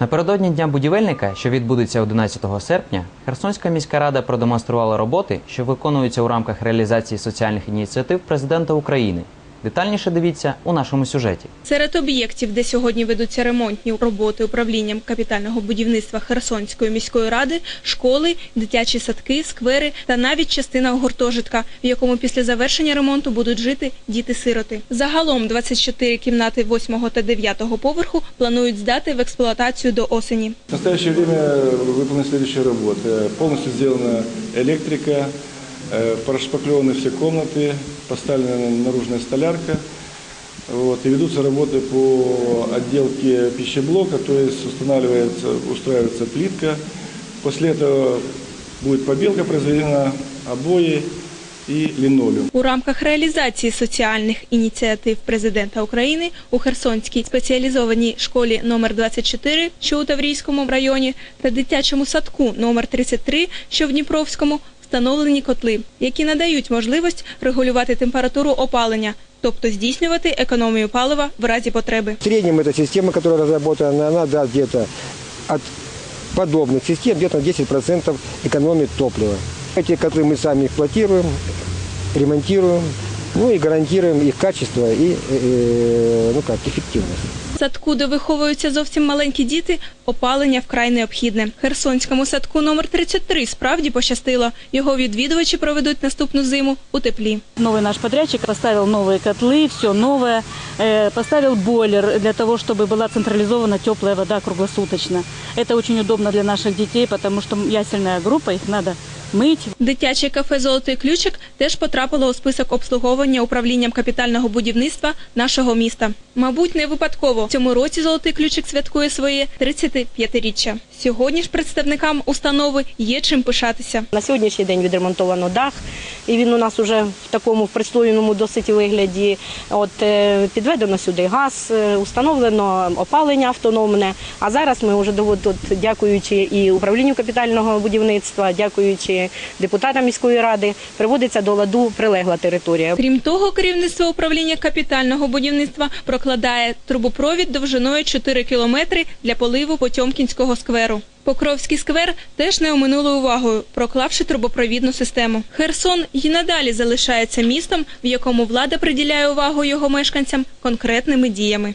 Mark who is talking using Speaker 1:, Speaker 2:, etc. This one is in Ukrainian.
Speaker 1: Напередодні Дня будівельника, що відбудеться 11 серпня, Херсонська міська рада продемонструвала роботи, що виконуються у рамках реалізації соціальних ініціатив президента України. Детальніше дивіться у нашому сюжеті.
Speaker 2: Серед об'єктів, де сьогодні ведуться ремонтні роботи управлінням капітального будівництва Херсонської міської ради, школи, дитячі садки, сквери та навіть частина гуртожитка, в якому після завершення ремонту будуть жити діти-сироти. Загалом 24 кімнати 8 та 9 поверху планують здати в експлуатацію до осені.
Speaker 3: В настоящее время выполнены следующие работы. Полностью сделана электрика, э, прошпаклеваны все комнаты, поставлена наружная столярка. Вот, и ведутся работы по отделке пищеблока, то есть устанавливается, устраивается плитка. После этого будет побелка произведена, обои и линолеум.
Speaker 2: У рамках реалізації соціальних ініціатив президента України у Херсонській спеціалізованій школі номер 24, що у Таврійському районі, та дитячому садку номер 33, що в Дніпровському, встановлені котли, які надають можливість регулювати температуру опалення, тобто здійснювати економію палива в разі потреби.
Speaker 4: В среднем эта система, которая разработана, она даст где-то от подобных систем где-то на 10% экономит топлива. Эти котлы мы сами эксплуатируем, ремонтируем, ну и гарантируем их качество и э, ну как, эффективность.
Speaker 2: В Садку, де виховуються зовсім маленькі діти, опалення вкрай необхідне. Херсонському садку номер 33 справді пощастило. Його відвідувачі проведуть наступну зиму у теплі.
Speaker 5: Новый наш подрядчик поставил новые котлы, все новое, э, поставил бойлер для того, чтобы была централизована теплая вода круглосуточно. Это очень удобно для наших детей, потому что ясельная группа, их надо мыть,
Speaker 2: Дитяче кафе Золотий ключик теж потрапило у список обслуговування управлінням капітального будівництва нашого міста. Мабуть, не випадково цьому році Золотий ключик святкує своє 35-річчя. Сьогодні ж представникам установи є чим пишатися.
Speaker 6: На сьогоднішній день відремонтовано дах, і він у нас вже в такому в пристойному досить вигляді. От е, підведено сюди газ, е, установлено опалення автономне. А зараз ми вже тут, дякуючи і управлінню капітального будівництва, дякуючи депутатам міської ради, приводиться до ладу прилегла територія.
Speaker 2: Крім того, керівництво управління капітального будівництва прокладає трубопровід довжиною 4 кілометри для поливу Потьомкінського скверу. Покровський сквер теж не оминули увагою, проклавши трубопровідну систему. Херсон і надалі залишається містом, в якому влада приділяє увагу його мешканцям конкретними діями.